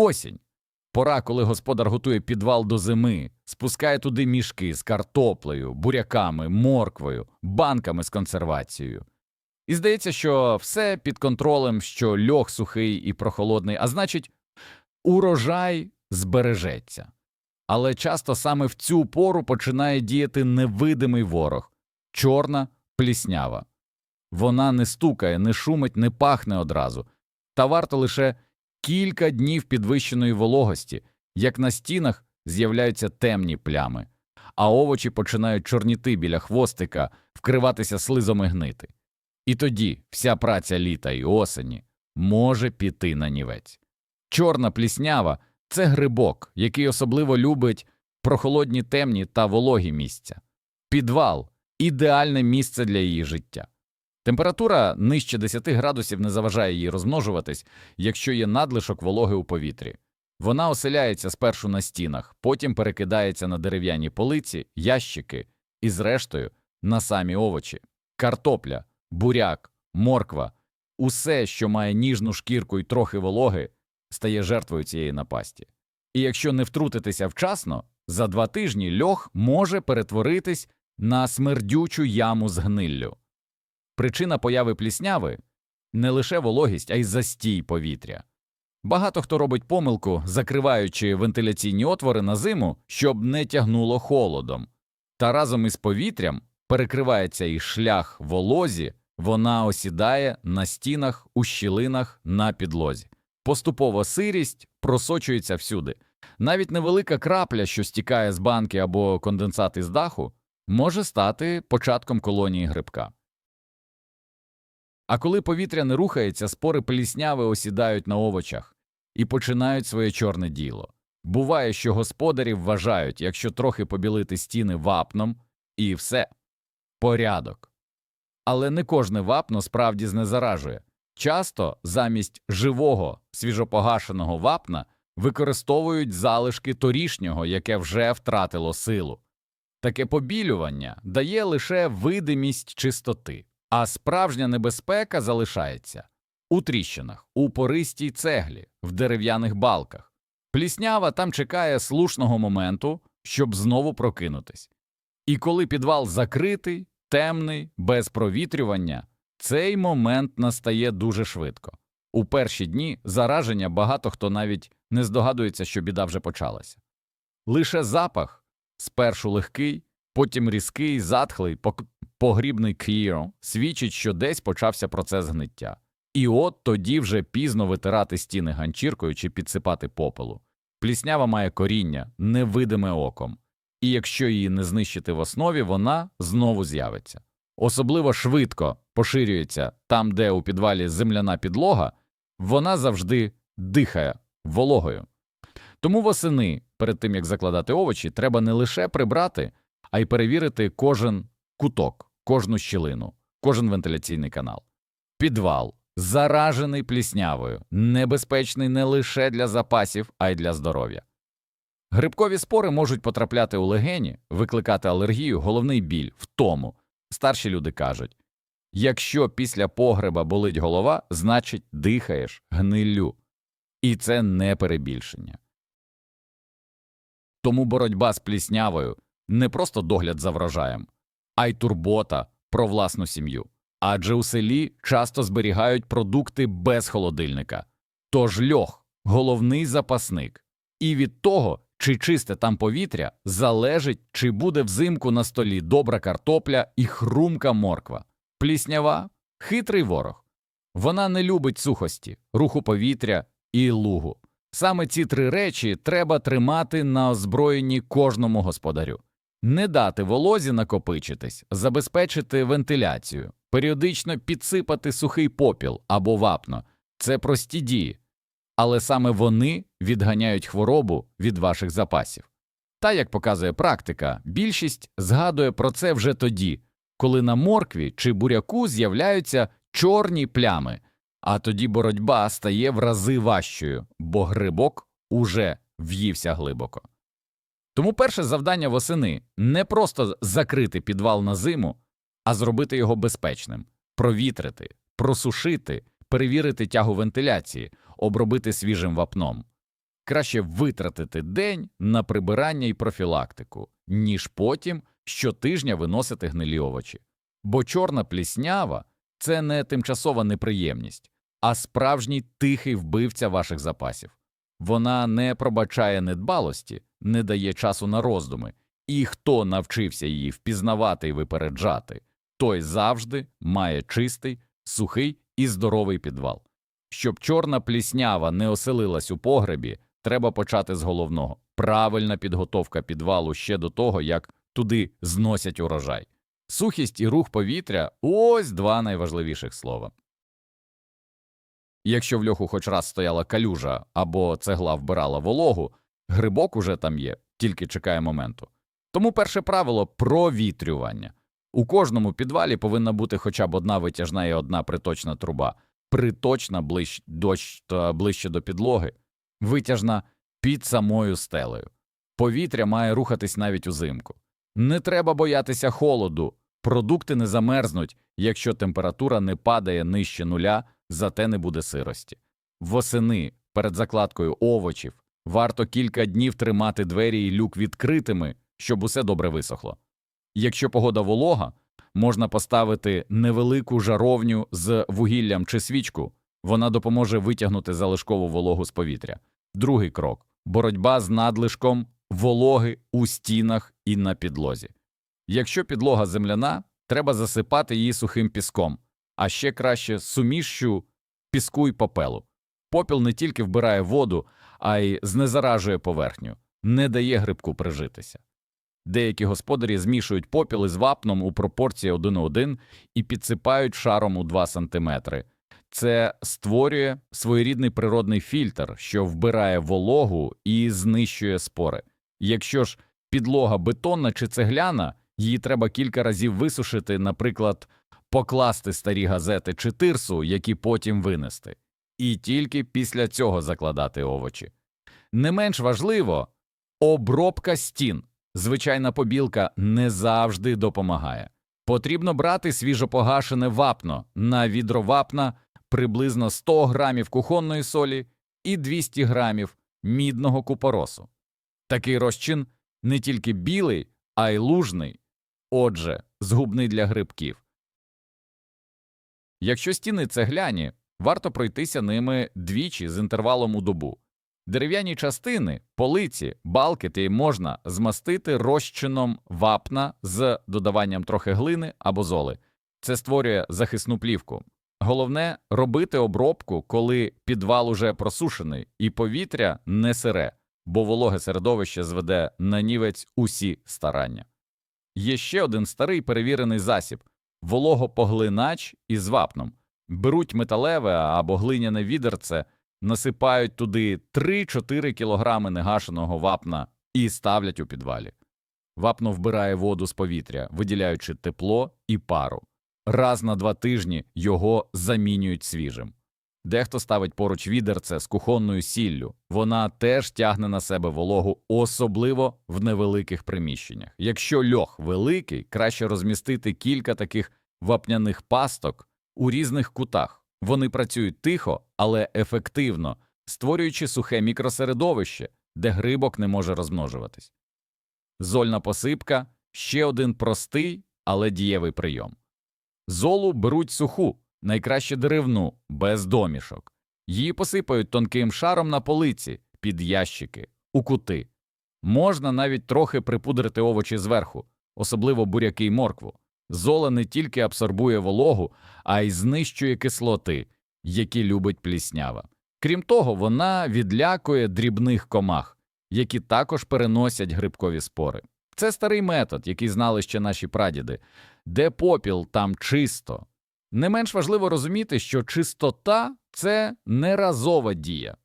Осінь. Пора, коли господар готує підвал до зими, спускає туди мішки з картоплею, буряками, морквою, банками з консервацією. І здається, що все під контролем, що льох сухий і прохолодний, а значить, урожай збережеться. Але часто саме в цю пору починає діяти невидимий ворог чорна пліснява. Вона не стукає, не шумить, не пахне одразу, та варто лише кілька днів підвищеної вологості, як на стінах з'являються темні плями, а овочі починають чорніти біля хвостика, вкриватися слизом і гнити. І тоді вся праця літа і осені може піти на нівець. Чорна пліснява це грибок, який особливо любить прохолодні темні та вологі місця. Підвал ідеальне місце для її життя. Температура нижче 10 градусів не заважає їй розмножуватись, якщо є надлишок вологи у повітрі. Вона оселяється спершу на стінах, потім перекидається на дерев'яні полиці, ящики і, зрештою, на самі овочі. Картопля, буряк, морква усе, що має ніжну шкірку і трохи вологи, стає жертвою цієї напасті. І якщо не втрутитися вчасно, за два тижні льох може перетворитись на смердючу яму з гниллю. Причина появи плісняви не лише вологість, а й застій повітря. Багато хто робить помилку, закриваючи вентиляційні отвори на зиму, щоб не тягнуло холодом. Та разом із повітрям перекривається і шлях волозі, вона осідає на стінах, у щілинах, на підлозі. Поступово сирість просочується всюди. Навіть невелика крапля, що стікає з банки або конденсат із даху, може стати початком колонії грибка. А коли повітря не рухається, спори плісняви осідають на овочах і починають своє чорне діло. Буває, що господарі вважають, якщо трохи побілити стіни вапном, і все порядок. Але не кожне вапно справді знезаражує. Часто замість живого свіжопогашеного вапна використовують залишки торішнього, яке вже втратило силу. Таке побілювання дає лише видимість чистоти, а справжня небезпека залишається у тріщинах, у пористій цеглі, в дерев'яних балках. Пліснява там чекає слушного моменту, щоб знову прокинутись. І коли підвал закритий, темний, без провітрювання, цей момент настає дуже швидко. У перші дні зараження багато хто навіть не здогадується, що біда вже почалася. Лише запах спершу легкий, потім різкий, затхлий, погрібний к'їро свідчить, що десь почався процес гниття. І от тоді вже пізно витирати стіни ганчіркою чи підсипати попелу. Пліснява має коріння, невидиме оком, і якщо її не знищити в основі, вона знову з'явиться. Особливо швидко поширюється там, де у підвалі земляна підлога, вона завжди дихає вологою. Тому восени, перед тим як закладати овочі, треба не лише прибрати, а й перевірити кожен куток, кожну щілину, кожен вентиляційний канал. Підвал заражений пліснявою, небезпечний не лише для запасів, а й для здоров'я. Грибкові спори можуть потрапляти у легені, викликати алергію, головний біль, втому. Старші люди кажуть якщо після погреба болить голова, значить дихаєш гниллю. І це не перебільшення. Тому боротьба з пліснявою не просто догляд за врожаєм, а й турбота про власну сім'ю. Адже у селі часто зберігають продукти без холодильника. Тож льох головний запасник. І від того, чи чисте там повітря, залежить, чи буде взимку на столі добра картопля і хрумка морква. Пліснява хитрий ворог. Вона не любить сухості, руху повітря і лугу. Саме ці три речі треба тримати на озброєнні кожному господарю. Не дати волозі накопичитись, забезпечити вентиляцію, періодично підсипати сухий попіл або вапно це прості дії, але саме вони відганяють хворобу від ваших запасів. Та, як показує практика, більшість згадує про це вже тоді, коли на моркві чи буряку з'являються чорні плями, а тоді боротьба стає в рази важчою, бо грибок уже в'ївся глибоко. Тому перше завдання восени не просто закрити підвал на зиму, а зробити його безпечним, провітрити, просушити, перевірити тягу вентиляції, обробити свіжим вапном. краще витратити день на прибирання і профілактику, ніж потім щотижня виносити гнилі овочі. Бо чорна пліснява це не тимчасова неприємність, а справжній тихий вбивця ваших запасів. Вона не пробачає недбалості, не дає часу на роздуми, і хто навчився її впізнавати і випереджати, той завжди має чистий, сухий і здоровий підвал. Щоб чорна пліснява не оселилась у погребі, треба почати з головного правильна підготовка підвалу ще до того, як туди зносять урожай. Сухість і рух повітря ось два найважливіших слова. Якщо в льоху хоч раз стояла калюжа або цегла вбирала вологу, грибок уже там є, тільки чекає моменту. Тому перше правило провітрювання. У кожному підвалі повинна бути хоча б одна витяжна і одна приточна труба, приточна ближче, дощ, ближче до підлоги, витяжна під самою стелею. Повітря має рухатись навіть узимку. Не треба боятися холоду, продукти не замерзнуть, якщо температура не падає нижче нуля, зате не буде сирості. Восени перед закладкою овочів варто кілька днів тримати двері і люк відкритими, щоб усе добре висохло. Якщо погода волога, можна поставити невелику жаровню з вугіллям чи свічку, вона допоможе витягнути залишкову вологу з повітря. Другий крок боротьба з надлишком вологи у стінах і на підлозі. Якщо підлога земляна, треба засипати її сухим піском, а ще краще сумішшю піску й попелу. Попіл не тільки вбирає воду, а й знезаражує поверхню, не дає грибку прижитися. Деякі господарі змішують попіл із вапном у пропорції 1:1 і підсипають шаром у 2 см. Це створює своєрідний природний фільтр, що вбирає вологу і знищує спори. Якщо ж підлога бетонна чи цегляна, її треба кілька разів висушити, наприклад, покласти старі газети чи тирсу, які потім винести, і тільки після цього закладати овочі. Не менш важливо обробка стін. Звичайна побілка не завжди допомагає. Потрібно брати свіжопогашене вапно на відро вапна приблизно 100 грамів кухонної солі і 200 грамів мідного купоросу. Такий розчин не тільки білий, а й лужний, отже, згубний для грибків. Якщо стіни цегляні, варто пройтися ними двічі з інтервалом у добу. Дерев'яні частини, полиці, балки можна змастити розчином вапна з додаванням трохи глини або золи. Це створює захисну плівку. Головне робити обробку, коли підвал уже просушений і повітря не сире, бо вологе середовище зведе на нівець усі старання. Є ще один старий перевірений засіб вологопоглинач із вапном. Беруть металеве або глиняне відерце, насипають туди 3-4 кілограми негашеного вапна і ставлять у підвалі. Вапно вбирає воду з повітря, виділяючи тепло і пару. Раз на два тижні його замінюють свіжим. Дехто ставить поруч відерце з кухонною сіллю, вона теж тягне на себе вологу, особливо в невеликих приміщеннях. Якщо льох великий, краще розмістити кілька таких вапняних пасток у різних кутах. Вони працюють тихо, але ефективно, створюючи сухе мікросередовище, де грибок не може розмножуватись. Зольна посипка ще один простий, але дієвий прийом. Золу беруть суху, найкраще деревну, без домішок. Її посипають тонким шаром на полиці, під ящики, у кути. Можна навіть трохи припудрити овочі зверху, особливо буряки й моркву. Зола не тільки абсорбує вологу, а й знищує кислоти, які любить пліснява. Крім того, вона відлякує дрібних комах, які також переносять грибкові спори. Це старий метод, який знали ще наші прадіди, де попіл там чисто. Не менш важливо розуміти, що чистота це неразова дія.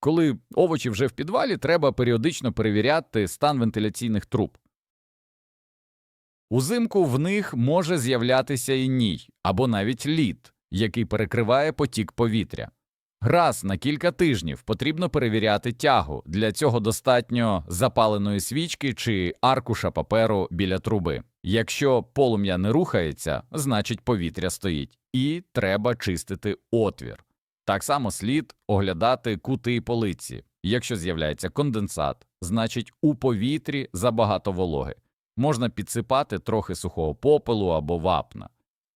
Коли овочі вже в підвалі, треба періодично перевіряти стан вентиляційних труб. Узимку в них може з'являтися і ній або навіть лід, який перекриває потік повітря. Раз на кілька тижнів потрібно перевіряти тягу. Для цього достатньо запаленої свічки чи аркуша паперу біля труби. Якщо полум'я не рухається, значить повітря стоїть, і треба чистити отвір. Так само слід оглядати кути і полиці. Якщо з'являється конденсат, значить у повітрі забагато вологи. Можна підсипати трохи сухого попелу або вапна.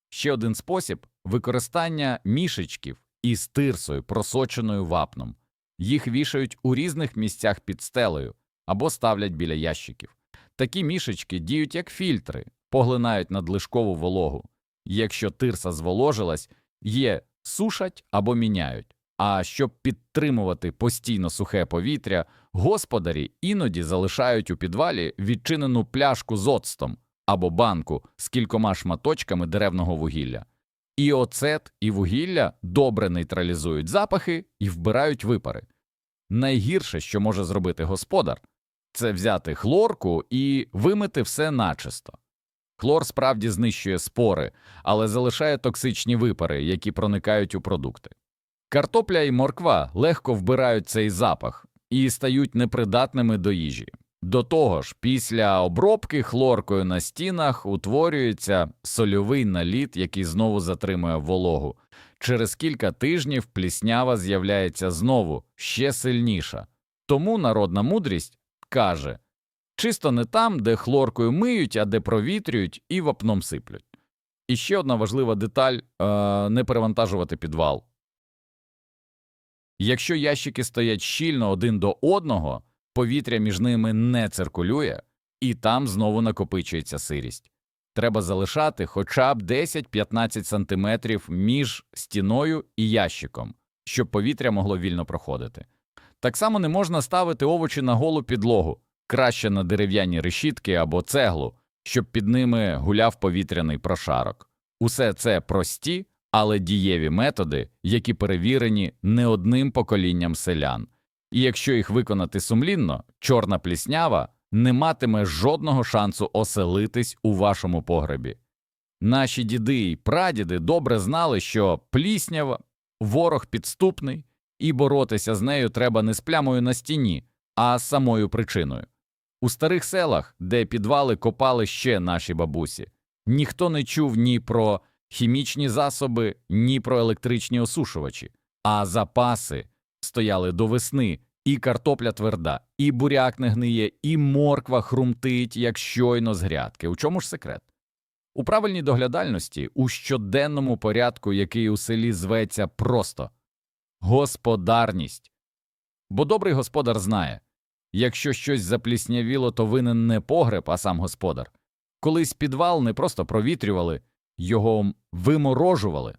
Ще один спосіб використання мішечків із тирсою, просоченою вапном. Їх вішають у різних місцях під стелею або ставлять біля ящиків. Такі мішечки діють як фільтри, поглинають надлишкову вологу. Якщо тирса зволожилась, є сушать або міняють. А щоб підтримувати постійно сухе повітря, господарі іноді залишають у підвалі відчинену пляшку з оцтом або банку з кількома шматочками деревного вугілля. І оцет, і вугілля добре нейтралізують запахи і вбирають випари. Найгірше, що може зробити господар, це взяти хлорку і вимити все начисто. Хлор справді знищує спори, але залишає токсичні випари, які проникають у продукти. Картопля і морква легко вбирають цей запах і стають непридатними до їжі. До того ж, після обробки хлоркою на стінах утворюється сольовий наліт, який знову затримує вологу. Через кілька тижнів пліснява з'являється знову ще сильніша. Тому народна мудрість каже чисто не там, де хлоркою миють, а де провітрюють і вапном сиплють. І ще одна важлива деталь е, не перевантажувати підвал. Якщо ящики стоять щільно один до одного, повітря між ними не циркулює, і там знову накопичується сирість. Треба залишати хоча б 10-15 сантиметрів між стіною і ящиком, щоб повітря могло вільно проходити. Так само не можна ставити овочі на голу підлогу, краще на дерев'яні решітки або цеглу, щоб під ними гуляв повітряний прошарок. Усе це прості, але дієві методи, які перевірені не одним поколінням селян. І якщо їх виконати сумлінно, чорна пліснява не матиме жодного шансу оселитись у вашому погребі. Наші діди і прадіди добре знали, що пліснява ворог підступний, і боротися з нею треба не з плямою на стіні, а з самою причиною. У старих селах, де підвали копали ще наші бабусі, ніхто не чув ні про хімічні засоби, ні про електричні осушувачі, а запаси стояли до весни, і картопля тверда, і буряк не гниє, і морква хрумтить, як щойно з грядки. У чому ж секрет? У правильній доглядальності, у щоденному порядку, який у селі зветься просто господарність. Бо добрий господар знає якщо щось запліснявіло, то винен не погреб, а сам господар. Колись підвал не просто провітрювали, його виморожували.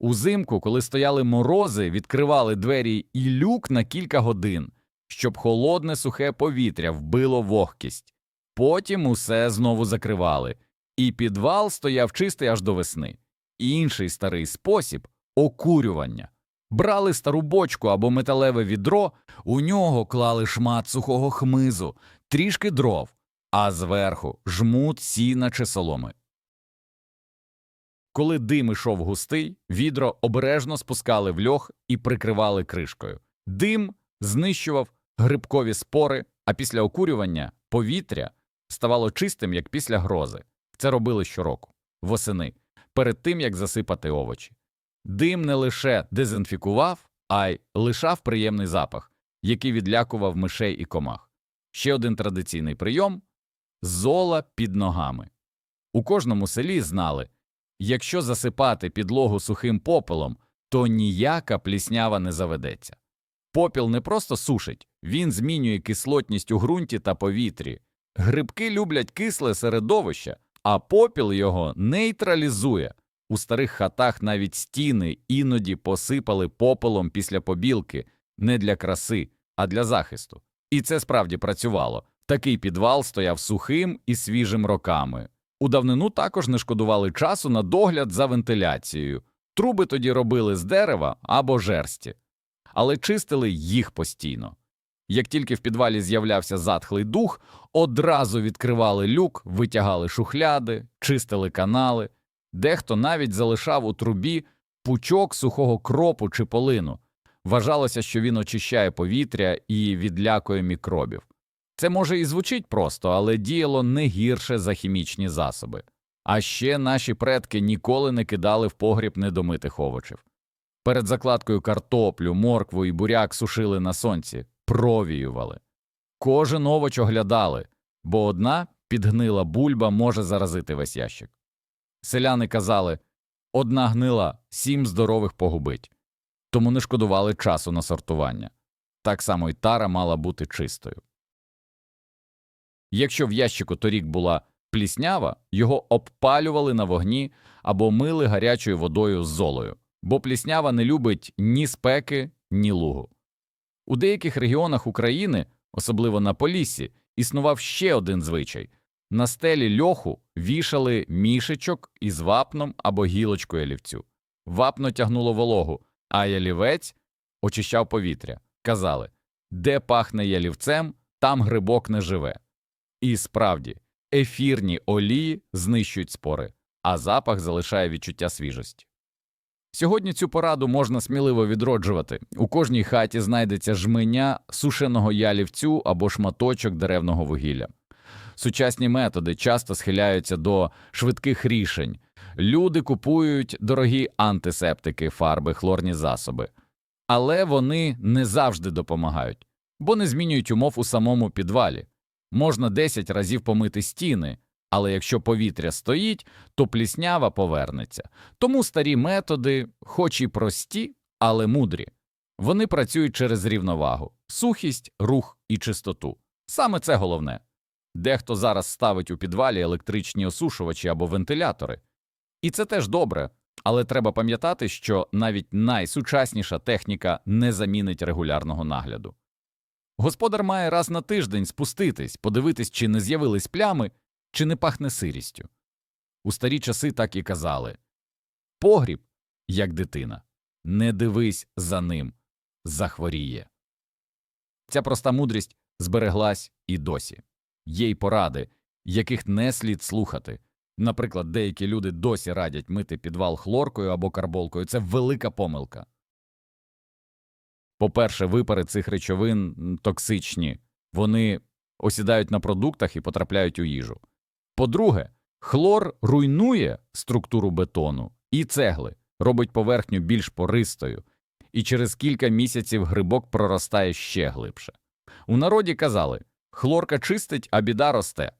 Узимку, коли стояли морози, відкривали двері і люк на кілька годин, щоб холодне сухе повітря вбило вогкість. Потім усе знову закривали, і підвал стояв чистий аж до весни. Інший старий спосіб окурювання. Брали стару бочку або металеве відро, у нього клали шмат сухого хмизу, трішки дров, а зверху жмут сіна чи соломи. Коли дим ішов густий, відро обережно спускали в льох і прикривали кришкою. Дим знищував грибкові спори, а після окурювання повітря ставало чистим, як після грози. Це робили щороку, восени, перед тим як засипати овочі. Дим не лише дезінфікував, а й лишав приємний запах, який відлякував мишей і комах. Ще один традиційний прийом зола під ногами. У кожному селі знали якщо засипати підлогу сухим попелом, то ніяка пліснява не заведеться. Попіл не просто сушить, він змінює кислотність у ґрунті та повітрі. Грибки люблять кисле середовище, а попіл його нейтралізує. У старих хатах навіть стіни іноді посипали попелом після побілки не для краси, а для захисту. І це справді працювало. Такий підвал стояв сухим і свіжим роками. У давнину також не шкодували часу на догляд за вентиляцією. Труби тоді робили з дерева або жерсті, але чистили їх постійно. Як тільки в підвалі з'являвся затхлий дух, одразу відкривали люк, витягали шухляди, чистили канали, дехто навіть залишав у трубі пучок сухого кропу чи полину. Вважалося, що він очищає повітря і відлякує мікробів. Це може і звучить просто, але діяло не гірше за хімічні засоби. А ще наші предки ніколи не кидали в погріб недомитих овочів. Перед закладкою картоплю, моркву і буряк сушили на сонці, провіювали. Кожен овоч оглядали, бо одна підгнила бульба може заразити весь ящик. Селяни казали одна гнила сім здорових погубить, тому не шкодували часу на сортування. Так само й тара мала бути чистою. Якщо в ящику торік була пліснява, його обпалювали на вогні або мили гарячою водою з золою, бо пліснява не любить ні спеки, ні лугу. У деяких регіонах України, особливо на Поліссі, існував ще один звичай на стелі льоху вішали мішечок із вапном або гілочкою ялівцю. Вапно тягнуло вологу, а ялівець очищав повітря. Казали де пахне ялівцем, там грибок не живе. І справді, ефірні олії знищують спори, а запах залишає відчуття свіжості. Сьогодні цю пораду можна сміливо відроджувати. У кожній хаті знайдеться жменя сушеного ялівцю або шматочок деревного вугілля. Сучасні методи часто схиляються до швидких рішень. Люди купують дорогі антисептики, фарби, хлорні засоби, але вони не завжди допомагають, бо не змінюють умов у самому підвалі. Можна 10 разів помити стіни, але якщо повітря стоїть, то пліснява повернеться. Тому старі методи, хоч і прості, але мудрі. Вони працюють через рівновагу, сухість, рух і чистоту. Саме це головне. Дехто зараз ставить у підвалі електричні осушувачі або вентилятори. І це теж добре, але треба пам'ятати, що навіть найсучасніша техніка не замінить регулярного нагляду. Господар має раз на тиждень спуститись, подивитись, чи не з'явились плями, чи не пахне сирістю. У старі часи так і казали погріб, як дитина, не дивись за ним, захворіє. Ця проста мудрість збереглась і досі. Є й поради, яких не слід слухати. Наприклад, деякі люди досі радять мити підвал хлоркою або карболкою це велика помилка. По-перше, випари цих речовин токсичні, вони осідають на продуктах і потрапляють у їжу. По-друге, хлор руйнує структуру бетону і цегли, робить поверхню більш пористою, і через кілька місяців грибок проростає ще глибше. У народі казали хлорка чистить, а біда росте.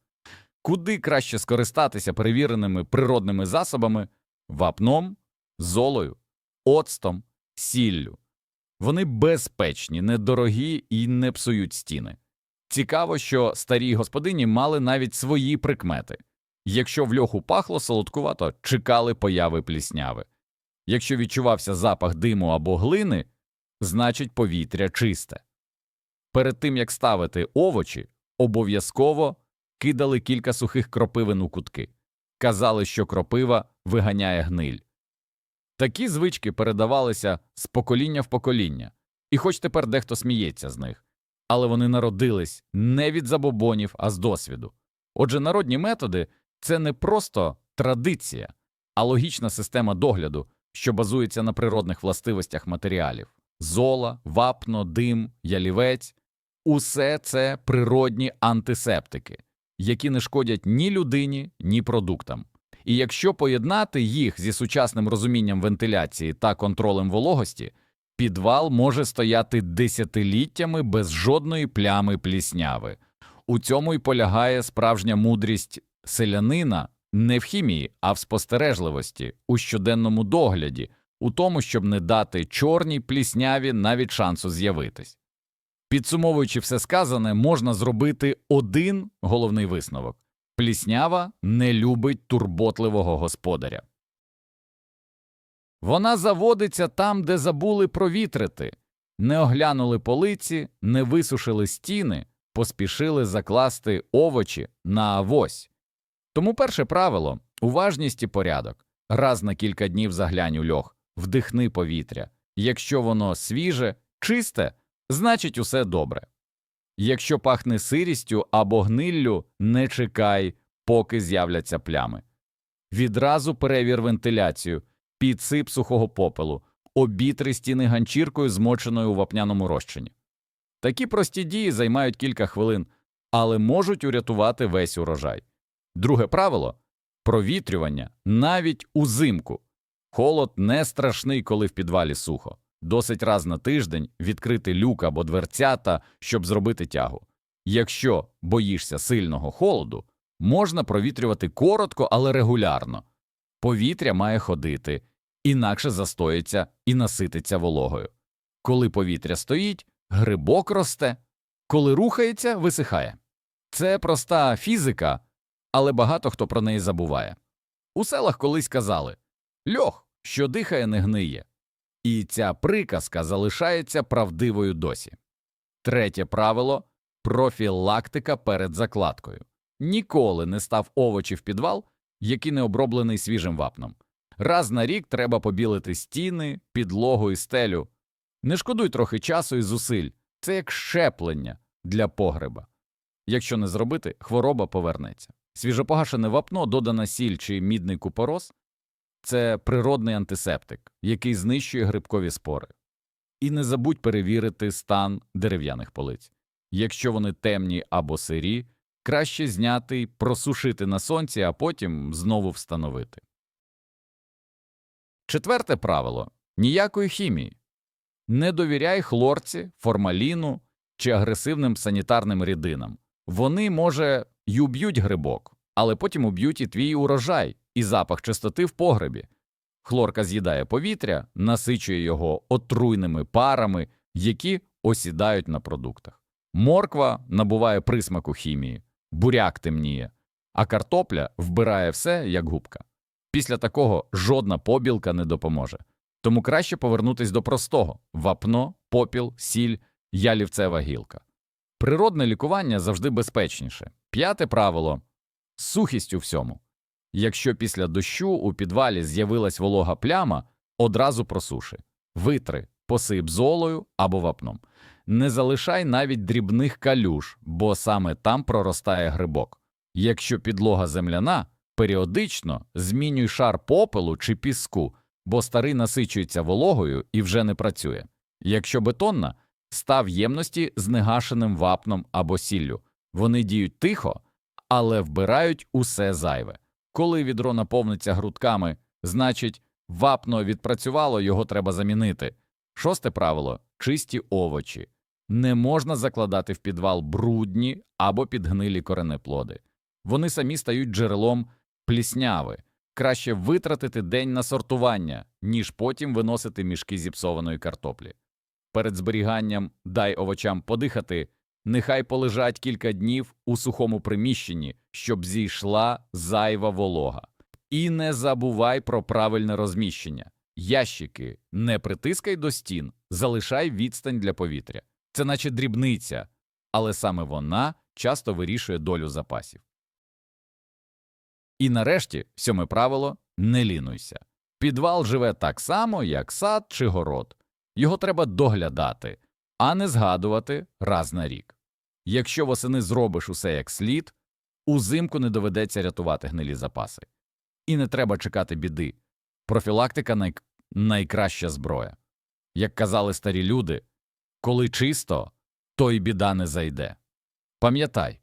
Куди краще скористатися перевіреними природними засобами вапном, золою, оцтом, сіллю. Вони безпечні, недорогі і не псують стіни. Цікаво, що старі господині мали навіть свої прикмети. Якщо в льоху пахло солодкувато, чекали появи плісняви. Якщо відчувався запах диму або глини, значить повітря чисте. Перед тим як ставити овочі, обов'язково кидали кілька сухих кропивин у кутки. Казали, що кропива виганяє гниль. Такі звички передавалися з покоління в покоління, і хоч тепер дехто сміється з них, але вони народились не від забобонів, а з досвіду. Отже, народні методи це не просто традиція, а логічна система догляду, що базується на природних властивостях матеріалів зола, вапно, дим, ялівець усе це природні антисептики, які не шкодять ні людині, ні продуктам. І якщо поєднати їх зі сучасним розумінням вентиляції та контролем вологості, підвал може стояти десятиліттями без жодної плями плісняви. У цьому й полягає справжня мудрість селянина не в хімії, а в спостережливості, у щоденному догляді, у тому, щоб не дати чорній плісняві навіть шансу з'явитись. Підсумовуючи все сказане, можна зробити один головний висновок пліснява не любить турботливого господаря. Вона заводиться там, де забули провітрити, не оглянули полиці, не висушили стіни, поспішили закласти овочі на авось. Тому перше правило уважність і порядок. Раз на кілька днів заглянь у льох, вдихни повітря. Якщо воно свіже, чисте, значить усе добре. Якщо пахне сирістю або гниллю, не чекай, поки з'являться плями. Відразу перевір вентиляцію, підсип сухого попелу, обітри стіни ганчіркою, змоченою у вапняному розчині. Такі прості дії займають кілька хвилин, але можуть урятувати весь урожай. Друге правило провітрювання навіть узимку. Холод не страшний, коли в підвалі сухо. Досить раз на тиждень відкрити люк або дверцята, щоб зробити тягу. Якщо боїшся сильного холоду, можна провітрювати коротко, але регулярно. Повітря має ходити, інакше застоїться і насититься вологою. Коли повітря стоїть, грибок росте, коли рухається, висихає. Це проста фізика, але багато хто про неї забуває. У селах колись казали льох, що дихає, не гниє. І ця приказка залишається правдивою досі. Третє правило профілактика перед закладкою. Ніколи не став овочі в підвал, який не оброблений свіжим вапном. Раз на рік треба побілити стіни, підлогу і стелю. Не шкодуй трохи часу і зусиль. Це як щеплення для погреба. Якщо не зробити, хвороба повернеться. Свіжопогашене вапно, додана сіль чи мідний купорос – це природний антисептик, який знищує грибкові спори. І не забудь перевірити стан дерев'яних полиць. Якщо вони темні або сирі, краще зняти просушити на сонці, а потім знову встановити. Четверте правило ніякої хімії. Не довіряй хлорці, формаліну чи агресивним санітарним рідинам. Вони, може, й уб'ють грибок, але потім уб'ють і твій урожай, і запах чистоти в погребі. Хлорка з'їдає повітря, насичує його отруйними парами, які осідають на продуктах. Морква набуває присмаку хімії, буряк темніє, а картопля вбирає все, як губка. Після такого жодна побілка не допоможе. Тому краще повернутись до простого вапно, попіл, сіль, ялівцева гілка. Природне лікування завжди безпечніше. П'яте правило сухість у всьому. Якщо після дощу у підвалі з'явилась волога пляма, одразу просуши, витри, посип золою або вапном. Не залишай навіть дрібних калюж, бо саме там проростає грибок. Якщо підлога земляна, періодично змінюй шар попелу чи піску, бо старий насичується вологою і вже не працює. Якщо бетонна, став ємності з негашеним вапном або сіллю. Вони діють тихо, але вбирають усе зайве. Коли відро наповниться грудками, значить, вапно відпрацювало, його треба замінити. Шосте правило чисті овочі. Не можна закладати в підвал брудні або підгнилі коренеплоди. Вони самі стають джерелом плісняви. Краще витратити день на сортування, ніж потім виносити мішки зіпсованої картоплі. Перед зберіганням дай овочам подихати, нехай полежать кілька днів у сухому приміщенні, щоб зійшла зайва волога. І не забувай про правильне розміщення. Ящики не притискай до стін, залишай відстань для повітря. Це наче дрібниця, але саме вона часто вирішує долю запасів. І нарешті, сьоме правило не лінуйся. Підвал живе так само, як сад чи город. Його треба доглядати, а не згадувати раз на рік. Якщо восени зробиш усе як слід, узимку не доведеться рятувати гнилі запаси. І не треба чекати біди. Профілактика най... найкраща зброя. Як казали старі люди, коли чисто, то й біда не зайде. Пам'ятай,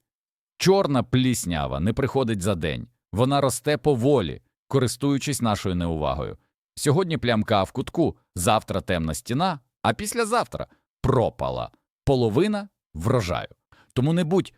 чорна пліснява не приходить за день, вона росте поволі, користуючись нашою неувагою. Сьогодні плямка в кутку, завтра темна стіна, а післязавтра пропала половина врожаю. Тому не будь